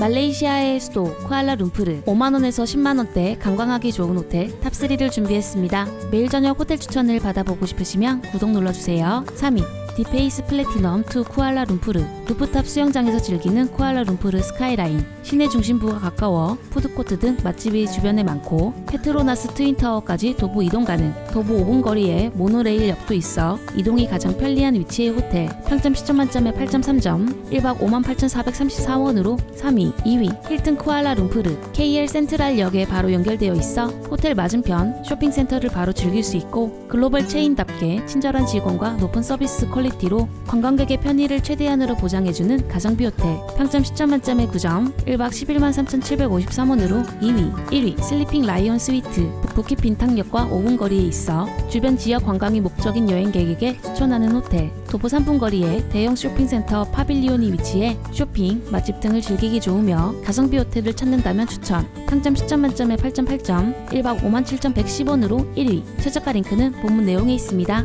말레이시아의 수도 쿠알라룸푸르 5만원에서 10만원대 관광하기 좋은 호텔 탑3를 준비했습니다. 매일 저녁 호텔 추천을 받아보고 싶으시면 구독 눌러주세요. 3위 디페이스 플래티넘 투 쿠알라 룸푸르 루프탑 수영장에서 즐기는 쿠알라 룸푸르 스카이라인 시내 중심부가 가까워 푸드코트 등 맛집이 주변에 많고 페트로나스 트윈타워까지 도보 이동 가능 도보 5분 거리에 모노레일 역도 있어 이동이 가장 편리한 위치의 호텔 평점 10점 만점에 8.3점 1박 58,434원으로 3위 2위 힐튼 쿠알라룸푸르 KL 센트랄역에 바로 연결되어 있어 호텔 맞은편 쇼핑센터를 바로 즐길 수 있고 글로벌 체인답게 친절한 직원과 높은 서비스 퀄리티로 관광객의 편의를 최대한으로 보장해주는 가성비 호텔. 평점 10점 만점에 9점 1박 11만 3,753원으로 2위 1위 슬리핑 라이온 스위트 부킷 빈탕역과 5분 거리에 있어 주변 지역 관광이 목적인 여행객에게 추천하는 호텔 도보 3분 거리에 대형 쇼핑센터 파빌리온이 위치해 쇼핑, 맛집 등을 즐기기 좋으며 가성비 호텔을 찾는다면 추천 평점 10점 만점에 8.8점 1박 57,110원으로 1위 최저가 링크는 본문 내용에 있습니다.